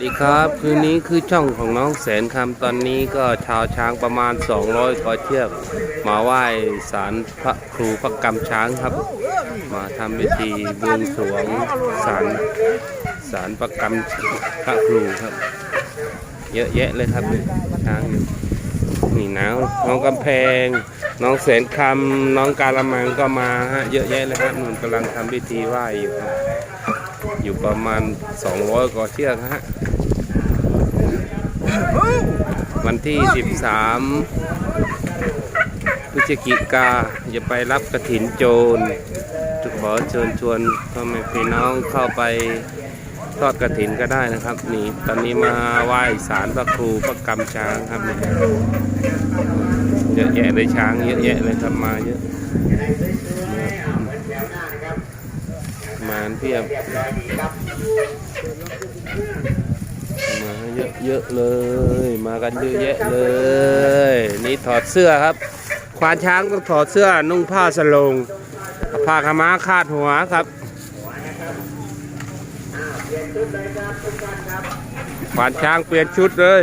ดีครับคืนนี้คือช่องของน้องแสนคำตอนนี้ก็ชาวช้างประมาณ 200กว่าเชือกมาไหว้ศาลพระครูพระกรรมช้างครับ มาทำพิธีบวงสรวงศาลศาลประกรรมพระครูครับ เยอะแยะเลยครับนี่ช้างอยู่นี่หนาวน้องกำแพง น้องแสนคำน้องกาละมังก็มาฮะเยอะแยะเลยครับนุ่นกำลังทำพิธีไหว้อยู่ครับอยู่ประมาณ 200กว่าเชือกฮะ วัน ที่ 13 พฤศจิกาจะไปรับกระถินโจรจะขอเชิญชวนพ่อแม่พี่น้องเข้าไปทอดกระถินก็ได้นะครับ นี่ตอนนี้มาไหว้ศาลพระครูพระกรรมช้างครับนี่เยอะแยะเลยช้างเยอะแยะเลยครับมาเยอะมาเพียบ เยอะเลย มากันเยอะแยะเลย นี่ถอดเสื้อครับ ควานช้างต้องถอดเสื้อนุ่งผ้าสลงผ้าขาม้าคาดหัวครับควานช้างเปลี่ยนชุดเลย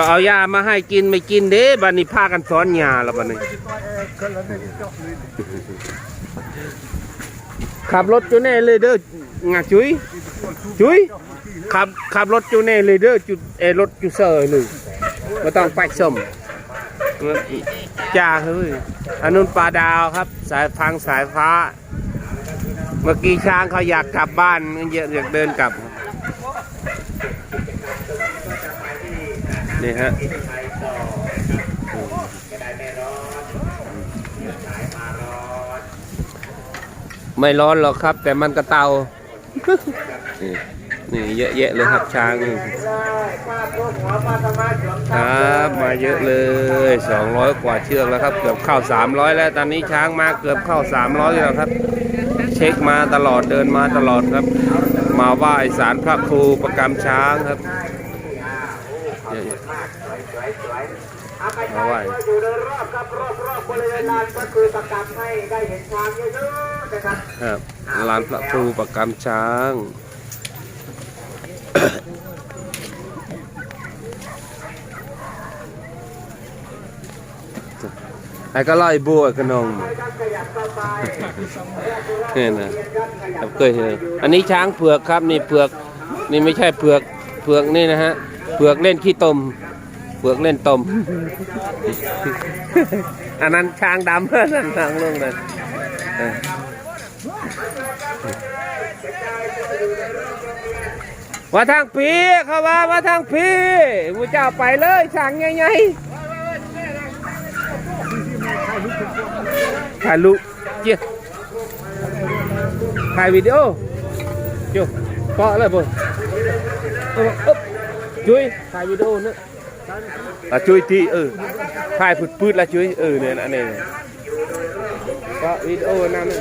ก็เอายามาให้กินไม่กินเด้บันนี้พากันสอนยาแล้วบันนี้ ขับรถจูเน่เลยเด้องาจุ้ยจุ้ยขับขับรถจูเน่เลยเด้อจุดเอรถจูเซอร์หนึ่งม่ต้องไปสมจ้าเฮ้ยอันนู้นปลาดาวครับ สายทางสายฟ้า เมื่อกี้ช้างเขาอยากกลับบ้านมันอยอยากเดินกลับ นี่ฮะไม่ร้อนหรอกครับ แต่มันกระเตา นี่เยอะแยะเลยครับช้างครับมาเยอะเลย 200 กว่าเชือกแล้วครับ เกือบเข้า 300 แล้ว ตอนนี้ช้างมาเกือบเข้า 300 แล้วครับ เช็คมาตลอดเดินมาตลอดครับ มาไหว้ศาลพระครูประกรรมช้างครับ เยอะแยะมาไหว้อยู่โดยรอบครับรอบรอบบริเวณลานก็คือประกาศให้ได้เห็นช้างเยอะๆนะครับครับลานพระครูประกรรมช้างไอ้ก็ไล่บัวกระนองเนี่ยนะครับเคยเห็นอันนี้ช้างเผือกครับนี่เผือกนี่ไม่ใช่เผือกเผือกนี่นะฮะ เผือกเล่นขี้ตมเผือกเล่นตม อันนั้นช้างดำนั่นทางลงนั่นเออมาทางพีเข้ามามาทางพีมูเจ้าไปเลยช้างใหญ่ถ่ายรูปเจี๊ยถ่ายวิดีโอจุเปาะเลยบ่เอามาอึ๊บ จุ้ยถ่ายวิดีโอนึกอะจุ้ยที่เออถ่ายพืดๆละจุ้ยเออเนี่ยนะเนี่ยเปาะวิดีโอนั่นน่ะ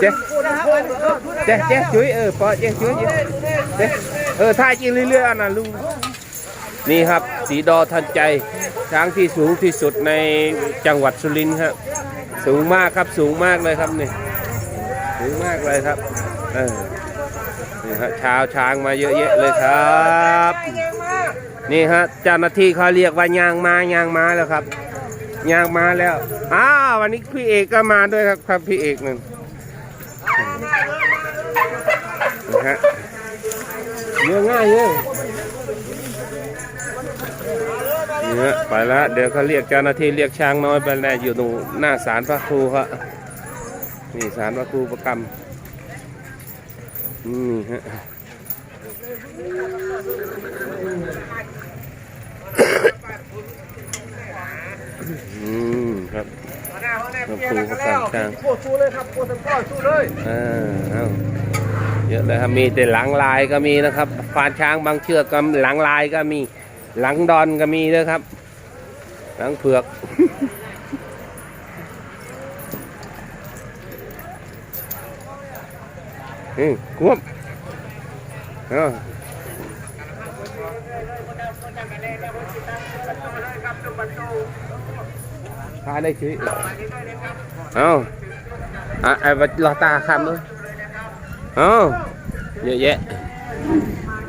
เจ๊เจ๊เจ๊จุ้ยเออเปาะเจ๊จุ้ยเจ๊เจ๊เออถ่ายจริงเรื่อยๆอันน่ะลุงนี่ครับ สีดอทันใจช้างที่สูงที่สุดในจังหวัดสุรินทร์ครับสูงมากครับสูงมากเลยครับนี่สู งมากเลยครับเออนี่ฮะชาวช้างมาเยอะแยะเลยครับ นี่ฮะเจ้าหน้าที่เขาเรียกว่ายางมายางมาแล้วครับยางมาแล้วอ้าววันนี้พี่เอกก็มาด้วยครับครับพี่เอกหนั่นนะฮะเยอะง่ายเลยเนี่ยไปแล้วเดี๋ยวเขาเรียกเจ้าหน้าที่เรียกช้างน้อยไปแล้วอยู่ตรงหน้าศาลพระครูครับ นี่สารวัตถุประกรรมนี่ฮะอืมครับครูประกรรมช้างโสู้เลยครับโคตรก้อยสู้เลยอ่าเอาเยอะเลยครับมีแต่หลังลายก็มีนะครับฟานช้างบางเชือกก็หลังลายก็มี หลังดอนก็มีนะครับ หลังเผือก อืมควบเอาพาได้ชีวิตเอาอะไอ้วัดลอตาคำเลยเอาเยอะแยะ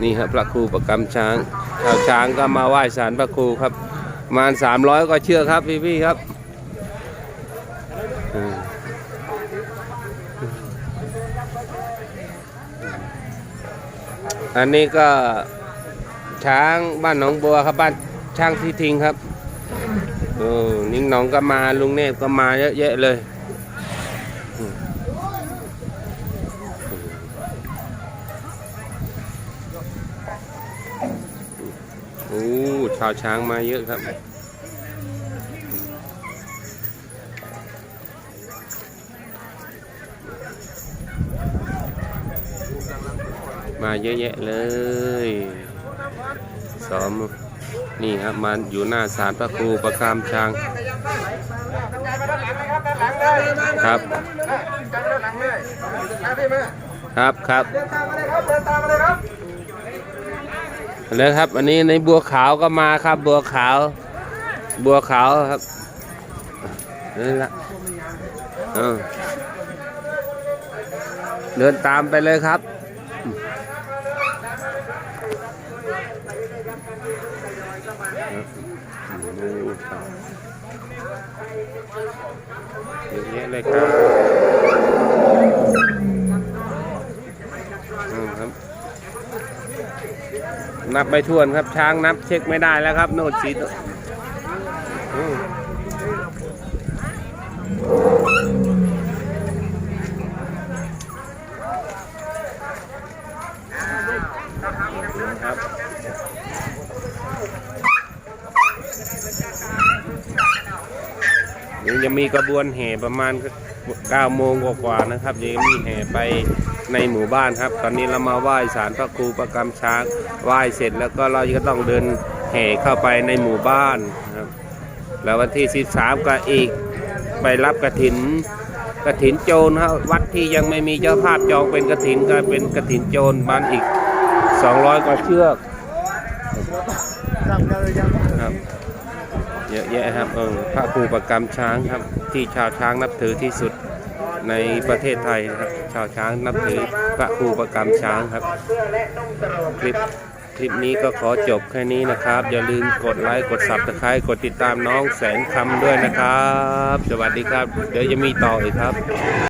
นี่ครับพระครูประกำช้างชาวช้างก็มาไหว้ศาลพระครูครับประมาณสามร้อยก็เชื่อครับพี่ๆครับ อันนี้ก็ช้างบ้านหนองบัวครับบ้านช้างที่ทิ้งครับโอ้นิ่งหนองก็มาลุงเนตก็มาเยอะแยะเลยโอ้ชาวช้างมาเยอะครับ มาเยอะแยะเลยซ้อมนี่ครับมาอยู่หน้าศาลพระครูประคามช้างครับครับครับเลยครับเลยครับแล้วครับอันนี้ในบัวขาวก็มาครับบัวขาว บัวขาวครับนี่ละเดินตามไปเลยครับ เยอะแยะเลยครับอืมครับ นับไปทวนครับช้างนับเช็คไม่ได้แล้วครับ โนดสีอืมครับยังจะ มีกระบวนแห่ประมาณ9โมงกว่าๆนะครับยังมีแห่ไปในหมู่บ้านครับ ตอนนี้เรามาไหว้ศาลพระครูประกำช้างไหว้เสร็จแล้วก็เราก็ต้องเดินแห่เข้าไปในหมู่บ้านครับแล้ววันที่ 13 ก็อีกไปรับกระถินกระถินโจรครับวัดที่ยังไม่มีเจ้าภาพจองเป็นกระถินก็เป็นกระถินโจรบ้านอีก 200กว่าเชือกครับ ยอะแยะครับเออพระครูประกำช้างครับ ที่ชาวช้างนับถือที่สุดในประเทศไทยครับ ชาวช้างนับถือพระครูประกำช้างครับ คลิปคลิปนี้ก็ขอจบแค่นี้นะครับ อย่าลืมกดไลค์กดซับสไครต์กดติดตามน้องแสนคำด้วยนะครับ สวัสดีครับ เดี๋ยวจะมีต่ออีกครับ